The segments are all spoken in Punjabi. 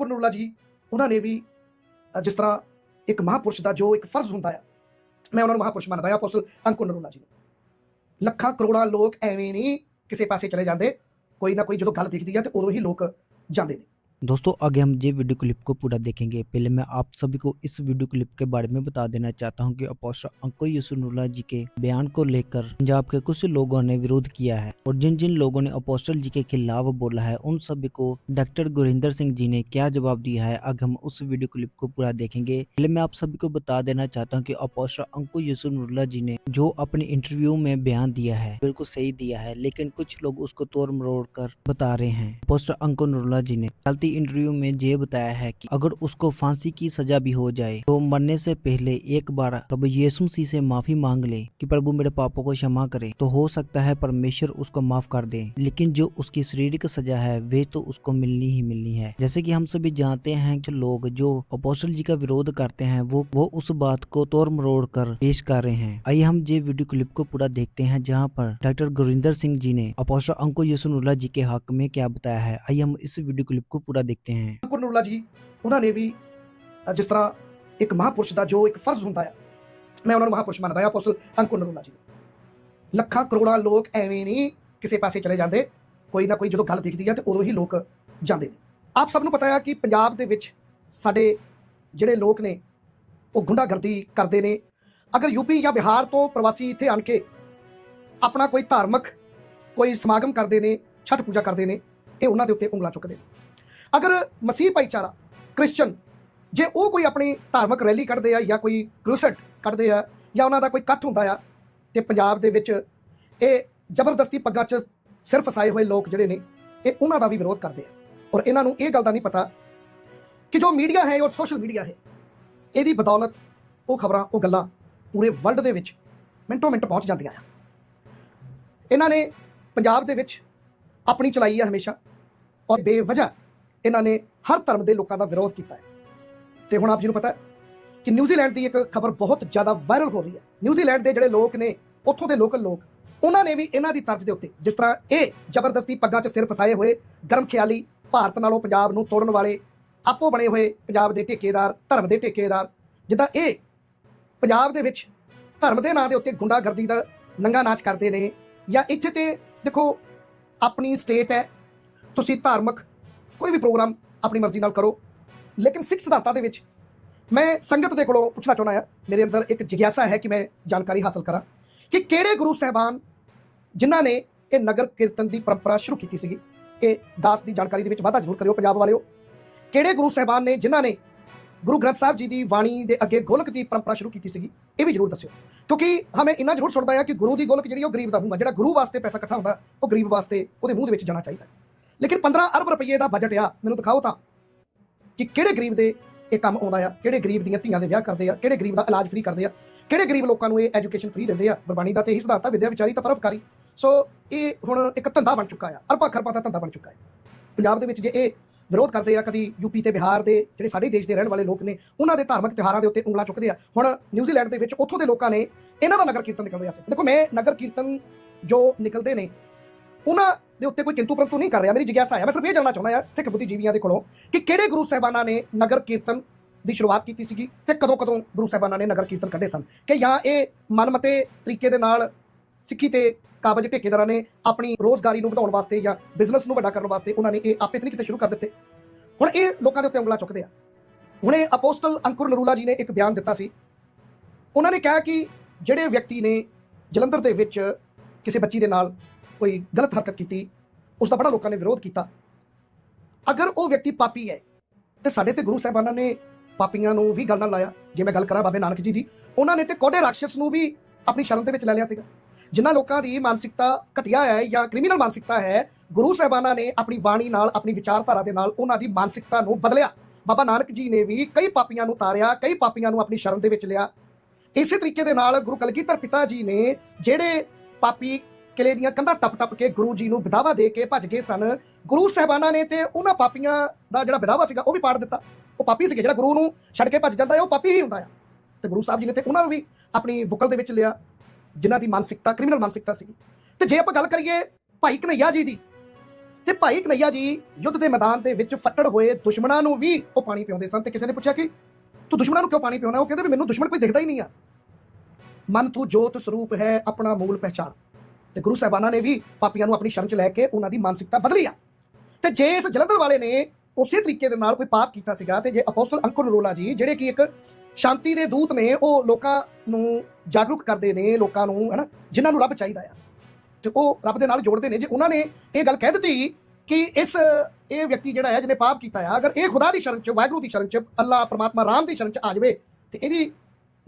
ਅੰਕੁਰ ਨਰੂਲਾ ਜੀ, ਉਹਨਾਂ ਨੇ ਵੀ ਜਿਸ ਤਰ੍ਹਾਂ ਇੱਕ ਮਹਾਪੁਰਸ਼ ਦਾ ਜੋ ਇੱਕ ਫਰਜ਼ ਹੁੰਦਾ ਆ, ਮੈਂ ਉਹਨਾਂ ਨੂੰ ਮਹਾਪੁਰਸ਼ ਮੰਨਦਾ ਆ ਅਪੋਸਟਲ ਅੰਕੁਰ ਨਰੂਲਾ ਜੀ ਨੂੰ। ਲੱਖਾਂ ਕਰੋੜਾਂ ਲੋਕ ਐਵੇਂ ਨਹੀਂ ਕਿਸੇ ਪਾਸੇ ਚਲੇ ਜਾਂਦੇ, ਕੋਈ ਨਾ ਕੋਈ ਜਦੋਂ ਗੱਲ ਦਿਖਦੀ ਆ ਤੇ ਉਦੋਂ ਹੀ ਲੋਕ ਜਾਂਦੇ ਨੇ। दोस्तों, आगे हम ये वीडियो क्लिप को पूरा देखेंगे। पहले मैं आप सभी को इस वीडियो क्लिप के बारे में बता देना चाहता हूँ कि अपोस्टर अंको यूसुनुल्लाह जी के बयान को लेकर पंजाब के कुछ लोगों ने विरोध किया है और जिन जिन लोगों ने अपोस्टर जी के खिलाफ बोला है, उन सभी को डॉक्टर गुरिंदर सिंह जी ने क्या जवाब दिया है, आगे हम उस वीडियो क्लिप को पूरा देखेंगे। पहले मैं आप सभी को बता देना चाहता हूँ की अपोस्टर अंको यूसुनुल्लाह जी ने जो अपने इंटरव्यू में बयान दिया है, बिल्कुल सही दिया है, लेकिन कुछ लोग उसको तोड़ मरोड़ कर बता रहे हैं। अपोस्टर अंको नरुल्ला जी ने, चलती इंटरव्यू में ये बताया है कि अगर उसको फांसी की सजा भी हो जाए तो मरने से पहले एक बार प्रभु यीशु मसीह से माफ़ी मांग ले कि प्रभु मेरे पापों को क्षमा करे तो हो सकता है परमेश्वर उसको माफ़ कर दे। लेकिन जो उसकी शारीरिक सजा है, वे तो उसको मिलनी ही मिलनी है। जैसे की हम सभी जानते हैं कि लोग जो अपोस्टल जी का विरोध करते हैं, वो वो उस बात को तोड़ मरोड़ कर पेश कर रहे हैं। आइए हम ये वीडियो क्लिप को पूरा देखते हैं, जहाँ पर डॉक्टर गुरिंदर सिंह जी ने अपोस्टल अंको यसुनुल्लाह जी के हक में क्या बताया है। आइए हम इस वीडियो क्लिप को पूरा देखते हैं ਅੰਕੁਰ ਨਰੂਲਾ ਜੀ ਉਹਨਾਂ ਨੇ ਵੀ ਅ, ਜਿਸ ਤਰ੍ਹਾਂ ਇੱਕ ਮਹਾਪੁਰਸ਼ ਦਾ ਜੋ ਇੱਕ ਫਰਜ਼ ਹੁੰਦਾ ਆ ਮੈਂ ਉਹਨਾਂ ਨੂੰ ਮਹਾਪੁਰਸ਼ ਮੰਨਦਾ ਆ ਅਪੋਸਟਲ ਅੰਕੁਰ ਨਰੂਲਾ ਜੀ ਨੂੰ ਲੱਖਾਂ ਕਰੋੜਾਂ ਲੋਕ ਐਵੇਂ ਨਹੀਂ ਕਿਸੇ ਪਾਸੇ ਚਲੇ ਜਾਂਦੇ ਕੋਈ ਨਾ ਕੋਈ ਜਦੋਂ ਗੱਲ ਦਿਖਦੀ ਆ ਤੇ ਉਦੋਂ ਹੀ ਲੋਕ ਜਾਂਦੇ ਨੇ ਆਪ ਸਭ ਨੂੰ ਪਤਾ ਆ ਕਿ ਪੰਜਾਬ ਦੇ ਵਿੱਚ ਸਾਡੇ ਜਿਹੜੇ ਲੋਕ ਨੇ ਉਹ ਗੁੰਡਾਗਰਦੀ ਕਰਦੇ ਨੇ ਅਗਰ ਯੂਪੀ ਜਾਂ ਬਿਹਾਰ ਤੋਂ ਪ੍ਰਵਾਸੀ ਇੱਥੇ ਆਣ ਕੇ ਆਪਣਾ ਕੋਈ ਧਾਰਮਿਕ ਕੋਈ ਸਮਾਗਮ ਕਰਦੇ ਨੇ ਛਠ ਪੂਜਾ ਕਰਦੇ ਨੇ ਇਹ ਉਹਨਾਂ ਦੇ ਉੱਤੇ ਉਂਗਲਾਂ ਚੁੱਕਦੇ ਨੇ ਅਗਰ ਮਸੀਹ ਭਾਈਚਾਰਾ ਕ੍ਰਿਸਚੀਅਨ ਜੇ ਉਹ ਕੋਈ ਆਪਣੀ ਧਾਰਮਿਕ ਰੈਲੀ ਕੱਢਦੇ ਆ ਜਾਂ ਕੋਈ ਕਰੂਸਟ ਕੱਢਦੇ ਆ ਜਾਂ ਉਹਨਾਂ ਦਾ ਕੋਈ ਇਕੱਠ ਹੁੰਦਾ ਆ, ਤੇ ਪੰਜਾਬ ਦੇ ਵਿੱਚ ਇਹ ਜ਼ਬਰਦਸਤੀ ਪੱਗਾਂ 'ਚ ਸਿਰ ਫਸਾਏ ਹੋਏ ਲੋਕ ਜਿਹੜੇ ਨੇ, ਇਹ ਉਹਨਾਂ ਦਾ ਵੀ ਵਿਰੋਧ ਕਰਦੇ ਆ। ਔਰ ਇਹਨਾਂ ਨੂੰ ਇਹ ਗੱਲ ਦਾ ਨਹੀਂ ਪਤਾ ਕਿ ਜੋ ਮੀਡੀਆ ਹੈ ਔਰ ਸੋਸ਼ਲ ਮੀਡੀਆ ਹੈ, ਇਹਦੀ ਬਦੌਲਤ ਉਹ ਖਬਰਾਂ, ਉਹ ਗੱਲਾਂ ਪੂਰੇ ਵਰਲਡ ਦੇ ਵਿੱਚ ਮਿੰਟੋ ਮਿੰਟ ਪਹੁੰਚ ਜਾਂਦੀਆਂ ਆ। ਇਹਨਾਂ ਨੇ ਪੰਜਾਬ ਦੇ ਵਿੱਚ ਆਪਣੀ ਚਲਾਈ ਆ ਹਮੇਸ਼ਾ, ਔਰ ਬੇਵਜ੍ਹਾ ਇਹਨਾਂ ਨੇ ਹਰ ਧਰਮ ਦੇ ਲੋਕਾਂ ਦਾ ਵਿਰੋਧ ਕੀਤਾ ਹੈ। ਤੇ ਹੁਣ ਆਪ ਜੀ ਨੂੰ ਪਤਾ ਕਿ ਨਿਊਜ਼ੀਲੈਂਡ ਦੀ ਇੱਕ ਖਬਰ ਬਹੁਤ ਜ਼ਿਆਦਾ ਵਾਇਰਲ ਹੋ ਰਹੀ ਹੈ। ਨਿਊਜ਼ੀਲੈਂਡ ਦੇ ਜਿਹੜੇ ਲੋਕ ਨੇ, ਉੱਥੋਂ ਦੇ ਲੋਕਲ ਲੋਕ, ਉਹਨਾਂ ਨੇ ਵੀ ਇਹਨਾਂ ਦੀ ਤਰਜ਼ ਦੇ ਉੱਤੇ ਜਿਸ ਤਰ੍ਹਾਂ ਇਹ ਜ਼ਬਰਦਸਤੀ ਪੱਗਾਂ 'ਚ ਸਿਰ ਫਸਾਏ ਹੋਏ ਗਰਮ ਖਿਆਲੀ ਭਾਰਤ ਨਾਲੋਂ ਪੰਜਾਬ ਨੂੰ ਤੋੜਨ ਵਾਲੇ, ਆਪੋ ਬਣੇ ਹੋਏ ਪੰਜਾਬ ਦੇ ਠੇਕੇਦਾਰ, ਧਰਮ ਦੇ ਠੇਕੇਦਾਰ, ਜਿੱਦਾਂ ਇਹ ਪੰਜਾਬ ਦੇ ਵਿੱਚ ਧਰਮ ਦੇ ਨਾਂ ਦੇ ਉੱਤੇ ਗੁੰਡਾਗਰਦੀ ਦਾ ਨੰਗਾ ਨਾਚ ਕਰਦੇ ਨੇ ਜਾਂ ਇੱਥੇ ਤੇ ਦੇਖੋ, ਆਪਣੀ ਸਟੇਟ ਹੈ, ਤੁਸੀਂ ਧਾਰਮਿਕ ਕੋਈ ਵੀ ਪ੍ਰੋਗਰਾਮ ਆਪਣੀ ਮਰਜ਼ੀ ਨਾਲ ਕਰੋ। ਲੇਕਿਨ ਸਿੱਖ ਸਿਧਾਂਤਾਂ ਦੇ ਵਿੱਚ ਮੈਂ ਸੰਗਤ ਦੇ ਕੋਲੋਂ ਪੁੱਛਣਾ ਚਾਹੁੰਦਾ ਆ ਮੇਰੇ ਅੰਦਰ ਇੱਕ ਜਿਗਿਆਸਾ ਹੈ ਕਿ ਮੈਂ ਜਾਣਕਾਰੀ ਹਾਸਲ ਕਰਾਂ ਕਿ ਕਿਹੜੇ ਗੁਰੂ ਸਾਹਿਬਾਨ ਜਿਨ੍ਹਾਂ ਨੇ ਇਹ ਨਗਰ ਕੀਰਤਨ ਦੀ ਪਰੰਪਰਾ ਸ਼ੁਰੂ ਕੀਤੀ ਸੀਗੀ? ਇਹ ਦਾਸ ਦੀ ਜਾਣਕਾਰੀ ਦੇ ਵਿੱਚ ਵਾਧਾ ਜ਼ਰੂਰ ਕਰਿਓ ਪੰਜਾਬ ਵਾਲਿਓ। ਕਿਹੜੇ ਗੁਰੂ ਸਾਹਿਬਾਨ ਨੇ ਜਿਨ੍ਹਾਂ ਨੇ ਗੁਰੂ ਗ੍ਰੰਥ ਸਾਹਿਬ ਜੀ ਦੀ ਬਾਣੀ ਦੇ ਅੱਗੇ ਗੋਲਕ ਦੀ ਪਰੰਪਰਾ ਸ਼ੁਰੂ ਕੀਤੀ ਸੀਗੀ? ਇਹ ਵੀ ਜ਼ਰੂਰ ਦੱਸਿਓ। ਕਿਉਂਕਿ ਹਮੇ ਇੰਨਾ ਜ਼ਰੂਰ ਸੁਣਦਾ ਆ ਕਿ ਗੁਰੂ ਦੀ ਗੋਲਕ ਜਿਹੜੀ ਉਹ ਗਰੀਬ ਦਾ ਮੂੰਹ ਆ ਜਿਹੜਾ ਗੁਰੂ ਵਾਸਤੇ ਪੈਸਾ ਇਕੱਠਾ ਹੁੰਦਾ, ਉਹ ਗਰੀਬ ਵਾਸਤੇ ਉਹਦੇ ਮੂੰਹ ਦੇ ਵਿੱਚ ਜਾਣਾ ਚਾਹੀਦਾ। ਲੇਕਿਨ 15 ਅਰਬ ਰੁਪਏ ਦਾ ਬਜਟ ਆ, ਮੈਨੂੰ ਦਿਖਾਓ ਤਾਂ, ਕਿ ਕਿਹੜੇ ਗਰੀਬ ਦੇ ਇਹ ਕੰਮ ਆਉਂਦਾ ਆ, ਕਿਹੜੇ ਗਰੀਬ ਦੀਆਂ ਧੀਆਂ ਦੇ ਵਿਆਹ ਕਰਦੇ ਆ, ਕਿਹੜੇ ਗਰੀਬ ਦਾ ਇਲਾਜ ਫ੍ਰੀ ਕਰਦੇ ਆ, ਕਿਹੜੇ ਗਰੀਬ ਲੋਕਾਂ ਨੂੰ ਇਹ ਐਜੂਕੇਸ਼ਨ ਫ੍ਰੀ ਦਿੰਦੇ ਆ, ਗੁਰਬਾਣੀ ਦਾ ਤੇ ਇਹ ਸਿਧਾਂਤ ਆ, ਵਿਦਿਆ ਵਿਚਾਰੀ ਤਾਂ ਪਰਉਪਕਾਰੀ। ਸੋ ਇਹ ਹੁਣ ਇੱਕ ਧੰਦਾ ਬਣ ਚੁੱਕਾ ਆ, ਅਰਬਾਂ ਖਰਬਾਂ ਦਾ ਧੰਦਾ ਬਣ ਚੁੱਕਾ ਹੈ ਪੰਜਾਬ ਦੇ ਵਿੱਚ ਜੇ ਇਹ ਵਿਰੋਧ ਕਰਦੇ ਆ, ਕਦੀ ਯੂਪੀ ਤੇ ਬਿਹਾਰ ਦੇ ਜਿਹੜੇ ਸਾਡੇ ਦੇਸ਼ ਦੇ ਰਹਿਣ ਵਾਲੇ ਲੋਕ ਨੇ, ਉਹਨਾਂ ਦੇ ਧਾਰਮਿਕ ਤਿਉਹਾਰਾਂ ਦੇ ਉੱਤੇ ਉਂਗਲਾਂ ਚੁੱਕਦੇ ਆ। ਹੁਣ ਨਿਊਜ਼ੀਲੈਂਡ ਦੇ ਵਿੱਚ ਉੱਥੋਂ ਦੇ ਲੋਕਾਂ ਨੇ ਇਹਨਾਂ ਦਾ ਨਗਰ ਕੀਰਤਨ ਨਿਕਲ ਰਿਹਾ ਸੀ ਦੇਖੋ, ਮੈਂ ਨਗਰ ਕੀਰਤਨ ਜੋ ਨਿਕਲਦੇ ਨੇ ਉਹਨਾਂ ਦੇ ਉੱਤੇ ਕੋਈ ਕਿੰਤੂ ਪਰੰਤੂ ਨਹੀਂ ਕਰ ਰਿਹਾ, ਮੇਰੀ ਜਿਗਿਆਸਾ ਹੈ। ਮੈਂ ਸਿਰਫ ਇਹ ਜਾਣਨਾ ਚਾਹੁੰਦਾ ਆ ਸਿੱਖ ਬੁੱਧੀਜੀਵੀਆਂ ਦੇ ਕੋਲੋਂ ਕਿ ਕਿਹੜੇ ਗੁਰੂ ਸਾਹਿਬਾਨਾਂ ਨੇ ਨਗਰ ਕੀਰਤਨ ਦੀ ਸ਼ੁਰੂਆਤ ਕੀਤੀ ਸੀਗੀ ਤੇ ਕਦੋਂ ਕਦੋਂ ਗੁਰੂ ਸਾਹਿਬਾਨਾਂ ਨੇ ਨਗਰ ਕੀਰਤਨ ਕੱਢੇ ਸਨ? ਕਿ ਜਾਂ ਇਹ ਮਨਮਤੇ ਤਰੀਕੇ ਦੇ ਨਾਲ ਸਿੱਖੀ ਤੇ ਕਾਬਜ ਠੇਕੇਦਾਰਾਂ ਨੇ ਆਪਣੀ ਰੋਜ਼ਗਾਰੀ ਨੂੰ ਵਧਾਉਣ ਵਾਸਤੇ ਜਾਂ ਬਿਜ਼ਨਸ ਨੂੰ ਵੱਡਾ ਕਰਨ ਵਾਸਤੇ ਉਹਨਾਂ ਨੇ ਇਹ ਆਪੇ ਤੇ ਨਹੀਂ ਕਿਤੇ ਸ਼ੁਰੂ ਕਰ ਦਿੱਤੇ। ਹੁਣ ਇਹ ਲੋਕਾਂ ਦੇ ਉੱਤੇ ਉਂਗਲਾਂ ਚੁੱਕਦੇ ਆ। ਹੁਣੇ ਅਪੋਸਟਲ ਅੰਕੁਰ ਨਰੂਲਾ ਜੀ ਨੇ ਇੱਕ ਬਿਆਨ ਦਿੱਤਾ ਸੀ। ਉਹਨਾਂ ਨੇ ਕਿਹਾ ਕਿ ਜਿਹੜੇ ਵਿਅਕਤੀ ਨੇ ਜਲੰਧਰ ਦੇ ਵਿੱਚ ਕਿਸੇ ਬੱਚੀ ਦੇ ਨਾਲ ਕੋਈ ਗਲਤ ਹਰਕਤ ਕੀਤੀ ਉਸ ਦਾ ਬੜਾ ਲੋਕਾਂ ਨੇ ਵਿਰੋਧ ਕੀਤਾ। ਅਗਰ ਉਹ ਵਿਅਕਤੀ ਪਾਪੀ ਹੈ, ਤੇ ਸਾਡੇ ਤੇ ਗੁਰੂ ਸਾਹਿਬਾਨਾਂ ਨੇ ਪਾਪੀਆਂ ਨੂੰ ਵੀ ਗੱਲ ਨਾਲ ਲਾਇਆ। ਜੇ ਮੈਂ ਗੱਲ ਕਰਾਂ ਬਾਬੇ ਨਾਨਕ ਜੀ ਦੀ, ਉਹਨਾਂ ਨੇ ਤੇ ਕੋਡੇ ਰਾਖਸ਼ ਨੂੰ ਵੀ ਆਪਣੀ ਸ਼ਰਨ ਦੇ ਵਿੱਚ ਲੈ ਲਿਆ ਸੀਗਾ। ਜਿਨ੍ਹਾਂ ਲੋਕਾਂ ਦੀ ਮਾਨਸਿਕਤਾ ਘਟੀਆ ਹੈ ਜਾਂ ਕ੍ਰਿਮੀਨਲ ਮਾਨਸਿਕਤਾ ਹੈ, ਗੁਰੂ ਸਾਹਿਬਾਨਾਂ ਨੇ ਆਪਣੀ ਬਾਣੀ ਨਾਲ, ਆਪਣੀ ਵਿਚਾਰਧਾਰਾ ਦੇ ਨਾਲ ਉਹਨਾਂ ਦੀ ਮਾਨਸਿਕਤਾ ਨੂੰ ਬਦਲਿਆ। ਬਾਬਾ ਨਾਨਕ ਜੀ ਨੇ ਵੀ ਕਈ ਪਾਪੀਆਂ ਨੂੰ ਤਾਰਿਆ, ਕਈ ਪਾਪੀਆਂ ਨੂੰ ਆਪਣੀ ਸ਼ਰਨ ਦੇ ਵਿੱਚ ਲਿਆ। ਇਸੇ ਤਰੀਕੇ ਦੇ ਨਾਲ ਗੁਰੂ ਕਲਗੀਧਰ ਪਿਤਾ ਜੀ ਨੇ ਜਿਹੜੇ ਪਾਪੀ ਕਿਲੇ ਦੀਆਂ ਕੰਧਾਂ ਟੱਪ ਟੱਪ ਕੇ ਗੁਰੂ ਜੀ ਨੂੰ ਵਿਦਾਵਾ ਦੇ ਕੇ ਭੱਜ ਗਏ ਸਨ। ਗੁਰੂ ਸਾਹਿਬਾਨਾਂ ਨੇ ਤੇ ਉਹਨਾਂ ਪਾਪੀਆਂ ਦਾ ਜਿਹੜਾ ਵਿਦਾਵਾ ਸੀਗਾ ਉਹ ਵੀ ਪਾੜ ਦਿੱਤਾ। ਉਹ ਪਾਪੀ ਸੀਗੇ, ਜਿਹੜਾ ਗੁਰੂ ਨੂੰ ਛੱਡ ਕੇ ਭੱਜ ਜਾਂਦਾ ਹੈ, ਉਹ ਪਾਪੀ ਹੀ ਹੁੰਦਾ ਆ ਤੇ ਗੁਰੂ ਸਾਹਿਬ ਜੀ ਨੇ ਤੇ ਉਹਨਾਂ ਨੂੰ ਵੀ ਆਪਣੀ ਬੁੱਕਲ ਦੇ ਵਿੱਚ ਲਿਆ, ਜਿਨ੍ਹਾਂ ਦੀ ਮਾਨਸਿਕਤਾ, ਕ੍ਰਿਮੀਨਲ ਮਾਨਸਿਕਤਾ ਸੀਗੀ। ਤੇ ਜੇ ਆਪਾਂ ਗੱਲ ਕਰੀਏ ਭਾਈ ਕਨਈਆ ਜੀ ਦੀ, ਤੇ ਭਾਈ ਕਨਈਆ ਜੀ ਯੁੱਧ ਦੇ ਮੈਦਾਨ ਦੇ ਵਿੱਚ ਫੱਟੜ ਹੋਏ ਦੁਸ਼ਮਣਾਂ ਨੂੰ ਵੀ ਉਹ ਪਾਣੀ ਪਿਆਉਂਦੇ ਸਨ ਤੇ ਕਿਸੇ ਨੇ ਪੁੱਛਿਆ ਕਿ ਤੂੰ ਦੁਸ਼ਮਣਾਂ ਨੂੰ ਕਿਉਂ ਪਾਣੀ ਪਿਆਉਣਾ ਉਹ ਕਹਿੰਦੇ ਵੀ ਮੈਨੂੰ ਦੁਸ਼ਮਣ ਕੋਈ ਦਿਖਦਾ ਹੀ ਨਹੀਂ ਆ। ਮਨ ਤੂੰ ਜੋਤ ਸਰੂਪ ਹੈ, ਆਪਣਾ ਮੂਲ ਪਹਿਚਾਨ ਤੇ ਗੁਰੂ ਸਾਹਿਬਾਨਾਂ ਨੇ ਵੀ ਪਾਪੀਆਂ ਨੂੰ ਆਪਣੀ ਸ਼ਰਨ ਚ ਲੈ ਕੇ ਉਹਨਾਂ ਦੀ ਮਾਨਸਿਕਤਾ ਬਦਲੀ ਆ। ਤੇ ਜੇ ਇਸ ਜਲੰਧਰ ਵਾਲੇ ਨੇ ਉਸੇ ਤਰੀਕੇ ਦੇ ਨਾਲ ਕੋਈ ਪਾਪ ਕੀਤਾ ਸੀਗਾ ਤੇ ਜੇ ਅਪੋਸਟਲ ਅੰਕੁਰ ਨਰੋਲਾ ਜੀ, ਜਿਹੜੇ ਕਿ ਇੱਕ ਸ਼ਾਂਤੀ ਦੇ ਦੂਤ ਨੇ, ਉਹ ਲੋਕਾਂ ਨੂੰ ਜਾਗਰੂਕ ਕਰਦੇ ਨੇ, ਲੋਕਾਂ ਨੂੰ, ਹਨਾ, ਜਿਨ੍ਹਾਂ ਨੂੰ ਰੱਬ ਚਾਹੀਦਾ ਆ। ਤੇ ਉਹ ਰੱਬ ਦੇ ਨਾਲ ਜੋੜਦੇ ਨੇ। ਜੇ ਉਹਨਾਂ ਨੇ ਇਹ ਗੱਲ ਕਹਿ ਦਿੱਤੀ ਕਿ ਇਸ, ਇਹ ਵਿਅਕਤੀ ਜਿਹੜਾ ਹੈ ਜਿਹਨੇ ਪਾਪ ਕੀਤਾ ਆ, ਅਗਰ ਇਹ ਖੁਦਾ ਦੀ ਸ਼ਰਨ ਚ, ਵਾਹਿਗੁਰੂ ਦੀ ਸ਼ਰਨ ਚ, ਅੱਲਾਹ, ਪਰਮਾਤਮਾ ਰਾਮ ਦੀ ਸ਼ਰਨ ਚ ਆ ਜਾਵੇ, ਤੇ ਇਹਦੀ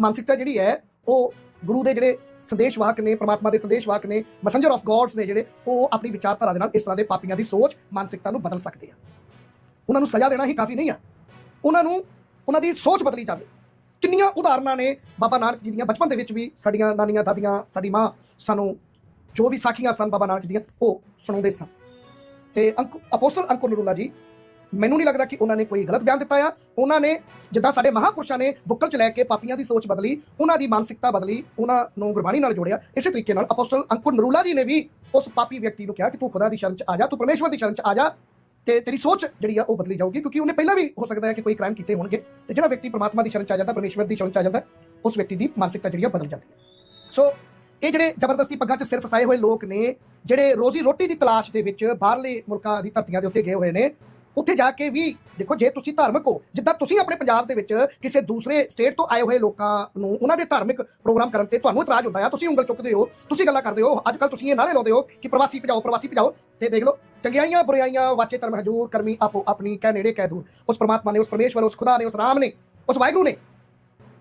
ਮਾਨਸਿਕਤਾ ਜਿਹੜੀ ਹੈ, ਉਹ ਗੁਰੂ ਦੇ ਜਿਹੜੇ ਸੰਦੇਸ਼ਵਾਹਕ ਨੇ, ਪ੍ਰਮਾਤਮਾ ਦੇ ਸੰਦੇਸ਼ਵਾਹਕ ਨੇ ਮੈਸੇਂਜਰ ਆਫ ਗੋਡਸ ਨੇ ਜਿਹੜੇ, ਉਹ ਆਪਣੀ ਵਿਚਾਰਧਾਰਾ ਦੇ ਨਾਲ ਇਸ ਤਰ੍ਹਾਂ ਦੇ ਪਾਪੀਆਂ ਦੀ ਸੋਚ, ਮਾਨਸਿਕਤਾ ਨੂੰ ਬਦਲ ਸਕਦੇ ਆ। ਉਹਨਾਂ ਨੂੰ ਸਜ਼ਾ ਦੇਣਾ ਹੀ ਕਾਫੀ ਨਹੀਂ ਆ। ਉਹਨਾਂ ਨੂੰ, ਉਹਨਾਂ ਦੀ ਸੋਚ ਬਦਲੀ ਜਾਵੇ। ਕਿੰਨੀਆਂ ਉਦਾਹਰਨਾਂ ਨੇ ਬਾਬਾ ਨਾਨਕ ਜੀ ਦੀਆਂ, ਬਚਪਨ ਦੇ ਵਿੱਚ ਵੀ ਸਾਡੀਆਂ ਨਾਨੀਆਂ, ਦਾਦੀਆਂ, ਸਾਡੀ ਮਾਂ ਸਾਨੂੰ ਜੋ ਵੀ ਸਾਖੀਆਂ ਸਨ ਬਾਬਾ ਨਾਨਕ ਜੀ ਦੀਆਂ, ਉਹ ਸੁਣਾਉਂਦੇ ਸਨ। ਤੇ ਅੰਕ, ਅਪੋਸਟਲ ਅੰਕੁਰ ਨਰੂਲਾ ਜੀ ਮੈਨੂੰ ਨਹੀਂ ਲੱਗਦਾ ਕਿ ਉਹਨਾਂ ਨੇ ਕੋਈ ਗਲਤ ਬਿਆਨ ਦਿੱਤਾ ਆ। ਉਹਨਾਂ ਨੇ ਜਿੱਦਾਂ ਸਾਡੇ ਮਹਾਪੁਰਸ਼ਾਂ ਨੇ ਬੁੱਕਲ ਚ ਲੈ ਕੇ ਪਾਪੀਆਂ ਦੀ ਸੋਚ ਬਦਲੀ, ਉਹਨਾਂ ਦੀ ਮਾਨਸਿਕਤਾ ਬਦਲੀ, ਉਹਨਾਂ ਨੂੰ ਗੁਰਬਾਣੀ ਨਾਲ ਜੋੜਿਆ। ਇਸੇ ਤਰੀਕੇ ਨਾਲ ਅਪੋਸਟਲ ਅੰਕੁਰ ਨਰੂਲਾ ਜੀ ਨੇ ਵੀ ਉਸ ਪਾਪੀ ਵਿਅਕਤੀ ਨੂੰ ਕਿਹਾ ਕਿ ਤੂੰ ਖੁਦਾ ਦੀ ਸ਼ਰਨ ਚ ਆ ਜਾ, ਤੂੰ ਪਰਮੇਸ਼ਵਰ ਦੀ ਸ਼ਰਨ ਚ ਆ ਜਾ ਤੇ ਤੇਰੀ ਸੋਚ ਜਿਹੜੀ ਆ ਉਹ ਬਦਲੀ ਜਾਊਗੀ, ਕਿਉਂਕਿ ਉਹਨੇ ਪਹਿਲਾਂ ਵੀ ਹੋ ਸਕਦਾ ਹੈ ਕਿ ਕੋਈ ਕ੍ਰਾਈਮ ਕੀਤੇ ਹੋਣਗੇ। ਤੇ ਜਿਹੜਾ ਵਿਅਕਤੀ ਪਰਮਾਤਮਾ ਦੀ ਸ਼ਰਨ ਚ ਆ ਜਾਂਦਾ, ਪਰਮੇਸ਼ਵਰ ਦੀ ਸ਼ਰਨ ਚ ਆ ਜਾਂਦਾ, ਉਸ ਵਿਅਕਤੀ ਦੀ ਮਾਨਸਿਕਤਾ ਜਿਹੜੀ ਆ ਬਦਲ ਜਾਂਦੀ ਹੈ। ਸੋ ਇਹ ਜਿਹੜੇ ਜ਼ਬਰਦਸਤੀ ਪੱਗਾਂ 'ਚ ਸਿਰਫ ਫਸਾਏ ਹੋਏ ਲੋਕ ਨੇ, ਜਿਹੜੇ ਰੋਜ਼ੀ ਰੋਟੀ ਦੀ ਤਲਾਸ਼ ਦੇ ਵਿੱਚ ਬਾਹਰਲੇ ਮੁਲਕਾਂ ਦੀ ਧਰਤੀਆਂ ਦੇ ਉੱਤੇ ਗਏ ਹੋਏ ਨੇ ਉੱਥੇ ਜਾ ਕੇ ਵੀ ਦੇਖੋ, ਜੇ ਤੁਸੀਂ ਧਾਰਮਿਕ ਹੋ, ਜਿੱਦਾਂ ਤੁਸੀਂ ਆਪਣੇ ਪੰਜਾਬ ਦੇ ਵਿੱਚ ਕਿਸੇ ਦੂਸਰੇ ਸਟੇਟ ਤੋਂ ਆਏ ਹੋਏ ਲੋਕਾਂ ਨੂੰ ਉਹਨਾਂ ਦੇ ਧਾਰਮਿਕ ਪ੍ਰੋਗਰਾਮ ਕਰਨ ਤੇ ਤੁਹਾਨੂੰ ਇਤਰਾਜ਼ ਹੁੰਦਾ ਆ ਤੁਸੀਂ ਉਂਗਲ ਚੁੱਕਦੇ ਹੋ, ਤੁਸੀਂ ਗੱਲਾਂ ਕਰਦੇ ਹੋ ਅੱਜ ਕੱਲ ਤੁਸੀਂ ਇਹ ਨਾਰੇ ਲਾਉਂਦੇ ਹੋ ਕਿ ਪ੍ਰਵਾਸੀ ਭਜਾਓ ਪ੍ਰਵਾਸੀ ਭਜਾਓ ਤੇ ਦੇਖ ਲਓ, ਚੰਗਿਆਈਆਂ ਬੁਰਾਈਆਂ ਵਾਚੇ ਧਰਮ ਹਜੂਰ, ਕਰਮੀ ਆਪੋ ਆਪਣੀ, ਕਹਿ ਨੇੜੇ ਕਹਿ ਦੂਰ। ਉਸ ਪ੍ਰਮਾਤਮਾ ਨੇ, ਉਸ ਪਰਮੇਸ਼ਵਰ, ਉਸ ਖੁਦਾ ਨੇ, ਉਸ ਰਾਮ ਨੇ, ਉਸ ਵਾਹਿਗੁਰੂ ਨੇ,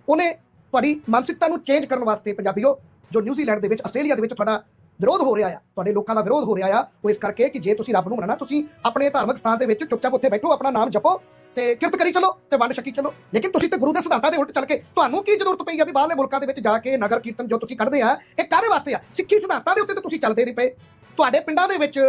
ਉਹਨੇ ਤੁਹਾਡੀ ਮਾਨਸਿਕਤਾ ਨੂੰ ਚੇਂਜ ਕਰਨ ਵਾਸਤੇ ਪੰਜਾਬੀਓ, ਜੋ ਨਿਊਜ਼ੀਲੈਂਡ ਦੇ ਵਿੱਚ, ਆਸਟ੍ਰੇਲੀਆ ਦੇ ਵਿੱਚ ਤੁਹਾਡਾ ਵਿਰੋਧ ਹੋ ਰਿਹਾ ਆ। ਤੁਹਾਡੇ ਲੋਕਾਂ ਦਾ ਵਿਰੋਧ ਹੋ ਰਿਹਾ ਆ। ਉਹ ਇਸ ਕਰਕੇ ਕਿ ਜੇ ਤੁਸੀਂ ਰੱਬ ਨੂੰ ਮੰਨਣਾ, ਤੁਸੀਂ ਆਪਣੇ ਧਾਰਮਿਕ ਸਥਾਨ ਦੇ ਵਿੱਚ ਚੁੱਪਚਾਪ ਉੱਥੇ ਬੈਠੋ, ਆਪਣਾ ਨਾਮ ਜਪੋ ਤੇ ਕਿਰਤ ਕਰੀ ਚਲੋ ਤੇ ਵੰਡ ਛਕੀ ਚਲੋ। ਲੇਕਿਨ ਤੁਸੀਂ ਤੇ ਗੁਰੂ ਦੇ ਸਿਧਾਂਤਾਂ ਦੇ ਉਲਟ ਚੱਲ ਕੇ ਤੁਹਾਨੂੰ ਕੀ ਜ਼ਰੂਰਤ ਪਈ ਆ ਵੀ ਬਾਹਰਲੇ ਮੁਲਕਾਂ ਦੇ ਵਿੱਚ ਜਾ ਕੇ ਨਗਰ ਕੀਰਤਨ ਜੋ ਤੁਸੀਂ ਕੱਢਦੇ ਆ, ਇਹ ਕਾਹਦੇ ਵਾਸਤੇ ਆ? ਸਿੱਖੀ ਸਿਧਾਂਤਾਂ ਦੇ ਉੱਤੇ ਤਾਂ ਤੁਸੀਂ ਚੱਲਦੇ ਨਹੀਂ ਪਏ। ਤੁਹਾਡੇ ਪਿੰਡਾਂ ਦੇ ਵਿੱਚ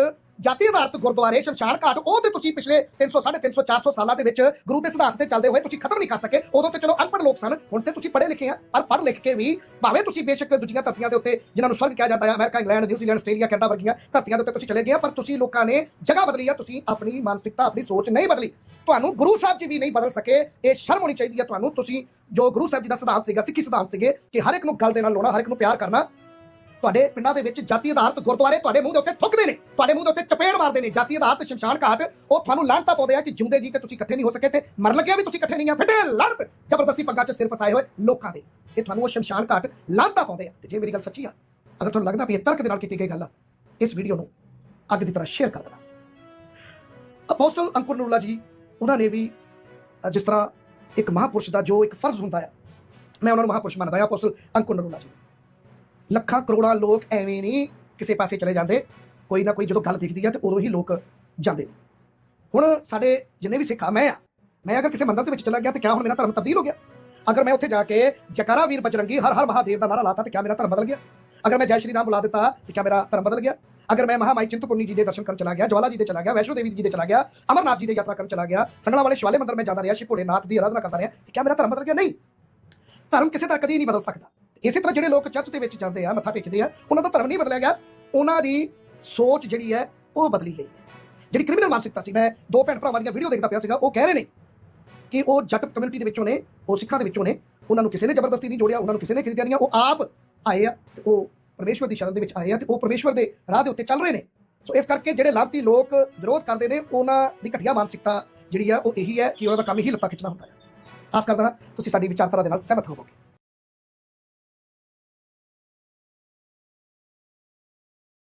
ਜਾਤੀ ਆਧਾਰਿਤ ਗੁਰਦੁਆਰੇ ਸ਼ਮਸ਼ਾਨ ਘਾਟ, ਉਹ ਤੇ ਤੁਸੀਂ ਪਿਛਲੇ 300 350 400 ਸਾਲਾਂ ਦੇ ਵਿੱਚ ਗੁਰੂ ਦੇ ਸਿਧਾਂਤ ਤੇ ਚੱਲਦੇ ਹੋਏ ਤੁਸੀਂ ਖਤਮ ਨਹੀਂ ਕਰ ਸਕੇ। ਉਦੋਂ ਤੇ ਚਲੋ ਅਨਪੜ੍ਹ ਲੋਕ ਸਨ, ਹੁਣ ਤੇ ਤੁਸੀਂ ਪੜ੍ਹੇ ਲਿਖੇ ਆ, ਪਰ ਪੜ੍ਹ ਲਿਖ ਕੇ ਵੀ ਭਾਵੇਂ ਤੁਸੀਂ ਬੇਸ਼ੱਕ ਦੂਜੀਆਂ ਧਰਤੀਆਂ ਦੇ ਉੱਤੇ, ਜਿਨ੍ਹਾਂ ਨੂੰ ਸਵਰਗ ਕਿਹਾ ਜਾਂਦਾ ਹੈ, America, England New Zealand Australia, Canada ਵਰਗੀਆਂ ਧਰਤੀਆਂ ਦੇ ਉੱਤੇ ਤੁਸੀਂ ਚਲੇ ਗਏ ਪਰ ਤੁਸੀਂ ਲੋਕਾਂ ਨੇ ਜਗ੍ਹਾ ਬਦਲੀ ਆ, ਤੁਸੀਂ ਆਪਣੀ ਮਾਨਸਿਕਤਾ, ਆਪਣੀ ਸੋਚ ਨਹੀਂ ਬਦਲੀ। ਤੁਹਾਨੂੰ ਗੁਰੂ ਸਾਹਿਬ ਜੀ ਵੀ ਨਹੀਂ ਬਦਲ ਸਕੇ, ਇਹ ਸ਼ਰਮ ਹੋਣੀ ਚਾਹੀਦੀ ਹੈ ਤੁਹਾਨੂੰ। ਤੁਸੀਂ ਜੋ ਗੁਰੂ ਸਾਹਿਬ ਜੀ ਦਾ ਸਿਧਾਂਤ ਸੀਗਾ, ਸਿੱਖੀ ਸਿਧਾਂਤ ਸੀਗੇ, ਕਿ ਹਰ ਇੱਕ ਨੂੰ ਗੱਲ ਦੇ ਨਾਲ ਲਾਉਣਾ, ਹਰ ਇੱਕ ਨੂੰ ਪਿਆਰ ਕਰਨਾ ਤੁਹਾਡੇ ਪਿੰਡਾਂ ਦੇ ਵਿੱਚ ਜਾਤੀ ਆਧਾਰਿਤ ਗੁਰਦੁਆਰੇ ਤੁਹਾਡੇ ਮੂੰਹ ਦੇ ਉੱਤੇ ਥੁੱਕਦੇ ਨੇ, ਤੁਹਾਡੇ ਮੂੰਹ ਦੇ ਉੱਤੇ ਚਪੇੜ ਮਾਰਦੇ ਨੇ, ਜਾਤੀ ਆਧਾਰਿਤ ਸ਼ਮਸ਼ਾਨ ਘਾਟ, ਉਹ ਤੁਹਾਨੂੰ ਲਾਂਤਾ ਪਾਉਂਦੇ ਆ ਕਿ ਜਿਉਂਦੇ ਜੀ ਤੇ ਤੁਸੀਂ ਇਕੱਠੇ ਨਹੀਂ ਹੋ ਸਕੇ ਤੇ ਮਰ ਲੱਗਿਆ ਵੀ ਤੁਸੀਂ ਇਕੱਠੇ ਨਹੀਂ ਆ, ਫਿੱਟੇ ਲੜਤ ਜ਼ਬਰਦਸਤੀ ਪੱਗਾਂ 'ਚ ਸਿਰ ਫਸਾਏ ਹੋਏ ਲੋਕਾਂ ਦੇ। ਇਹ ਤੁਹਾਨੂੰ ਉਹ ਸ਼ਮਸ਼ਾਨ ਘਾਟ ਲਾਂਤਾ ਪਾਉਂਦੇ ਆ। ਤੇ ਜੇ ਮੇਰੀ ਗੱਲ ਸੱਚੀ ਆ, ਅਗਰ ਤੁਹਾਨੂੰ ਲੱਗਦਾ ਵੀ ਇਹ ਤਰਕ ਦੇ ਨਾਲ ਕੀਤੀ ਗਈ ਗੱਲ ਆ, ਇਸ ਵੀਡੀਓ ਨੂੰ ਅੱਗ ਦੀ ਤਰ੍ਹਾਂ ਸ਼ੇਅਰ ਕਰ ਦੇਣਾ। ਅਪੋਸਟਲ ਅੰਕੁਰ ਨੂਰਲਾ ਜੀ, ਉਹਨਾਂ ਨੇ ਵੀ ਜਿਸ ਤਰ੍ਹਾਂ ਇੱਕ ਮਹਾਪੁਰਸ਼ ਦਾ ਜੋ ਇੱਕ ਫਰਜ਼ ਹੁੰਦਾ ਆ, ਮੈਂ ਉਹਨਾਂ ਨੂੰ ਮਹਾਪੁਰਸ਼ ਮੰਨਦਾ ਆ ਅਪੋਸਟਲ ਅੰਕੁਰ ਨੂਰਲਾ ਜੀ। ਲੱਖਾਂ ਕਰੋੜਾਂ ਲੋਕ ਐਵੇਂ ਨਹੀਂ ਕਿਸੇ ਪਾਸੇ ਚਲੇ ਜਾਂਦੇ। ਕੋਈ ਨਾ ਕੋਈ ਜਦੋਂ ਗੱਲ ਦਿਖਦੀ ਆ ਤੇ ਉਦੋਂ ਹੀ ਲੋਕ ਜਾਂਦੇ ਨੇ। ਹੁਣ ਸਾਡੇ ਜਿੰਨੇ ਵੀ ਸਿੱਖ ਆ ਮੈਂ ਆ, ਮੈਂ ਅਗਰ ਕਿਸੇ ਮੰਦਰ ਦੇ ਵਿੱਚ ਚਲਾ ਗਿਆ ਤੇ ਕਿਆ ਹੁਣ ਮੇਰਾ ਧਰਮ ਤਬਦੀਲ ਹੋ ਗਿਆ? ਅਗਰ ਮੈਂ ਉੱਥੇ ਜਾ ਕੇ ਜਕਾਰਾ ਵੀਰ ਬਜਰੰਗੀ ਹਰ ਹਰ ਮਹਾਦੇਵ ਦਾ ਨਾਰਾ ਲਾਤਾ ਤੇ ਕਿਆ ਮੇਰਾ ਧਰਮ ਬਦਲ ਗਿਆ? ਅਗਰ ਮੈਂ ਜੈ ਸ਼੍ਰੀ ਰਾਮ ਬੁਲਾ ਦਿੱਤਾ ਤੇ ਕਿਆ ਮੇਰਾ ਧਰਮ ਬਦਲ ਗਿਆ? ਅਗਰ ਮੈਂ ਮਹਾਮਾਈ ਚਿੰਤਪੁਰਨੀ ਜੀ ਦੇ ਦਰਸ਼ਨ ਕਰਨ ਚਲਾ ਗਿਆ, ਜਵਾਲਾ ਜੀ ਦੇ ਚਲਾ ਗਿਆ, ਵੈਸ਼ਨੋ ਦੇਵੀ ਜੀ ਦੇ ਚਲਾ ਗਿਆ, ਅਮਰਨਾਥ ਜੀ ਦੇ ਯਾਤਰਾ ਕਰਨ ਚਲਾ ਗਿਆ, ਸੰਗਲਾ ਵਾਲੇ ਸ਼ਿਵਾਲੇ ਮੰਦਰ ਮੈਂ ਜਾਂਦਾ ਰਿਹਾ ਸ਼ਿਵ ਭੋਲੇਨਾਥ ਦੀ ਆਰਾਧਨਾ ਕਰਦਾ ਰਿਹਾ, ਤੇ ਕਿਆ ਮੇਰਾ ਧਰਮ ਬਦਲ ਗਿਆ? ਨਹੀਂ। ਧਰਮ ਕਿਸੇ ਦਾ ਕਦੀ ਨਹੀਂ ਬਦਲ ਸਕਦਾ। ਇਸੇ ਤਰ੍ਹਾਂ ਜਿਹੜੇ ਲੋਕ ਚਰਚ ਦੇ ਵਿੱਚ ਜਾਂਦੇ ਆ, ਮੱਥਾ ਟੇਕਦੇ ਆ, ਉਹਨਾਂ ਦਾ ਧਰਮ ਨਹੀਂ ਬਦਲਿਆ ਗਿਆ। ਉਹਨਾਂ ਦੀ ਸੋਚ ਜਿਹੜੀ ਹੈ, ਉਹ ਬਦਲੀ ਗਈ ਹੈ। ਜਿਹੜੀ ਕ੍ਰਿਮੀਨਲ ਮਾਨਸਿਕਤਾ ਸੀ, ਮੈਂ ਦੋ ਭੈਣ ਭਰਾਵਾਂ ਦੀਆਂ ਵੀਡੀਓ ਦੇਖਦਾ ਪਿਆ ਸੀਗਾ, ਉਹ ਕਹਿ ਰਹੇ ਨੇ ਕਿ ਉਹ ਜੱਟ ਕਮਿਊਨਿਟੀ ਦੇ ਵਿੱਚੋਂ ਨੇ, ਉਹ ਸਿੱਖਾਂ ਦੇ ਵਿੱਚੋਂ ਨੇ, ਉਹਨਾਂ ਨੂੰ ਕਿਸੇ ਨੇ ਜ਼ਬਰਦਸਤੀ ਨਹੀਂ ਜੋੜਿਆ, ਉਹਨਾਂ ਨੂੰ ਕਿਸੇ ਨੇ ਖਰੀਦਿਆ ਨਹੀਂ ਉਹ ਆਪ ਆਏ ਆ ਤੇ ਉਹ ਪਰਮੇਸ਼ਵਰ ਦੀ ਸ਼ਰਨ ਦੇ ਵਿੱਚ ਆਏ ਆ ਤੇ ਉਹ ਪਰਮੇਸ਼ਵਰ ਦੇ ਰਾਹ ਦੇ ਉੱਤੇ ਚੱਲ ਰਹੇ ਨੇ। ਸੋ ਇਸ ਕਰਕੇ ਜਿਹੜੇ ਲਾਂਤੀ ਲੋਕ ਵਿਰੋਧ ਕਰਦੇ ਨੇ, ਉਹਨਾਂ ਦੀ ਘਟੀਆ ਮਾਨਸਿਕਤਾ ਜਿਹੜੀ ਆ, ਉਹ ਇਹੀ ਹੈ ਕਿ ਉਹਨਾਂ ਦਾ ਕੰਮ ਹੀ ਲੱਤਾਂ ਖਿੱਚਣਾ ਹੁੰਦਾ ਹੈ ਆਸ ਕਰਦਾ ਹਾਂ, ਤੁਸੀਂ ਸਾਡੀ ਵਿਚਾਰਧਾਰਾ ਦੇ ਨਾਲ ਸਹਿਮਤ ਹੋਵੋਗੇ।